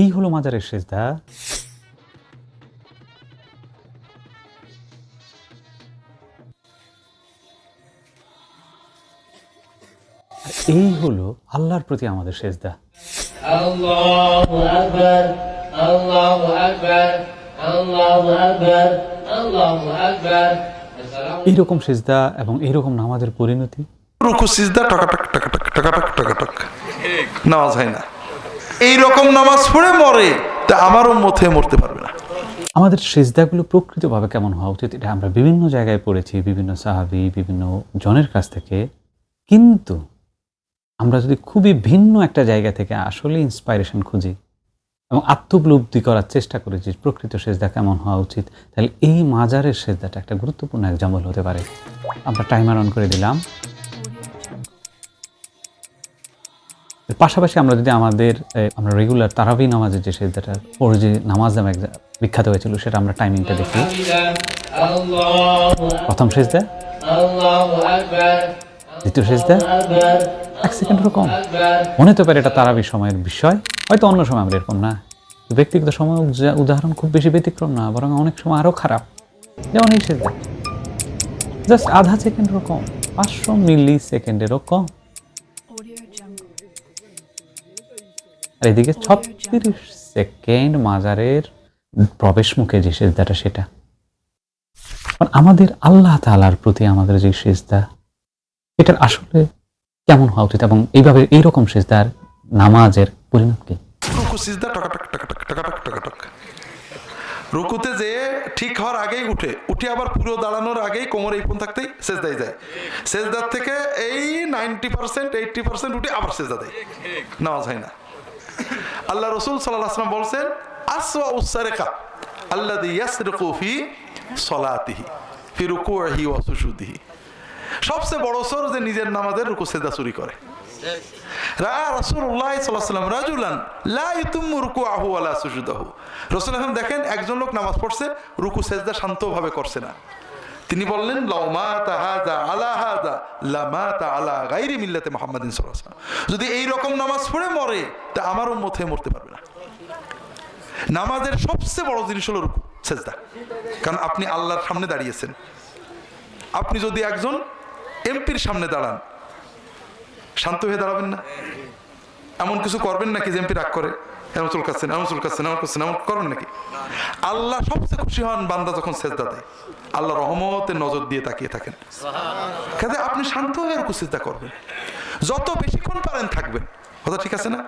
এই হলো মাজারের সেজদা। এই হলো আল্লাহর প্রতি আমাদের সেজদা। এইরকম সেজদা এবং এইরকম নামাজের পরিণতি। রুকু সিজদা টাকা টকাটক টাকা টকাটক। নামাজ হয় না। এই রকম নামাজ পড়ে মরে, তা আমারও মধ্যে মরতে পারবে না। আমাদের সেজদাগুলো প্রকৃতভাবে কেমন হওয়া উচিত, এটা আমরা বিভিন্ন জায়গায় পড়েছি, বিভিন্ন সাহাবি, বিভিন্ন জনের কাছ থেকে। কিন্তু আমরা যদি খুবই ভিন্ন একটা জায়গা থেকে আসলে ইন্সপাইরেশন খুঁজি এবং আত্মোপলব্ধি করার চেষ্টা করি যে প্রকৃত সেজদা কেমন হওয়া উচিত, তাহলে এই মাজারের সেজদাটা একটা গুরুত্বপূর্ণ এক্সাম্পল হতে পারে। আমরা টাইমার অন করে দিলাম। পাশাপাশি আমরা যদি আমাদের আমরা রেগুলার তারাবি নামাজের যে সেজদাটার ওর যে নামাজ নামে বিখ্যাত হয়েছিল, সেটা আমরা টাইমিংটা দেখি। প্রথম সেজদা। দ্বিতীয় সেজদা। এক সেকেন্ড রকম মনে হতে পারে এটা তারাবির সময়ের বিষয়। হয়তো অন্য সময় আমরা এরকম না। ব্যক্তিগত সময় উদাহরণ খুব বেশি ব্যতিক্রম না, বরং অনেক সময় আরও খারাপ। যেমন এই সেজদা। জাস্ট আধা সেকেন্ড রকম পাঁচশো মিলি সেকেন্ডেরও কম। আর এদিকে ছত্রিশ সেকেন্ড মাজারের প্রবেশ মুখে যে সেজদাটা সেটা। আমাদের আল্লাহ তালার প্রতি আমাদের যে সেজদা, এটার আসলে কেমন হওয়া উচিত এবং এইভাবে এইরকম সেজদার নামাজের পরিণাম কি? রুকুতে যে ঠিক হওয়ার আগেই উঠে উঠে আবার পুরো দাঁড়ানোর আগেই কোমর এই থাকতেই সেজদাই যায়। সেজদার থেকে এই নাইনটি পার্সেন্ট, এইটটি পার্সেন্ট উঠে আবার সেজদা দেয়। নামাজ হয় না। আল্লাহ রসুল সাল্লাহ আসলাম বলছেন সবচেয়ে বড় সর যে নিজের নামাজের রুকু চুরি করে। দেখেন একজন লোক নামাজ পড়ছে, রুকু সেজদা শান্তভাবে করছে না। তিনি বললেন মিল্লাতে যদি এই রকম নামাজ পড়ে মরে, তা আমার হয়ে মরতে পারবে না। নামাজের সবচেয়ে বড় জিনিস হলো রুকু, সেজদা। কারণ আপনি আল্লাহর সামনে দাঁড়িয়েছেন। আপনি যদি একজন এমপির সামনে দাঁড়ান, শান্ত হয়ে দাঁড়াবেন না। এমন কিছু করবেন নাকি যে এমপি রাগ করে? এমন চুলকাচ্ছেন এমন চুলকাচ্ছেন এমন করছেন এমন করবেন নাকি? আল্লাহ সবচেয়ে খুশি হন বান্দা যখন সেজদা দেয়। আল্লাহ রহমতের নজর দিয়ে তাকিয়ে থাকেন। কাজে আপনি শান্ত হয়ে আর কুচিন্তা করবেন। যত বেশিক্ষণ পারেন থাকবেন। কথা ঠিক আছে না?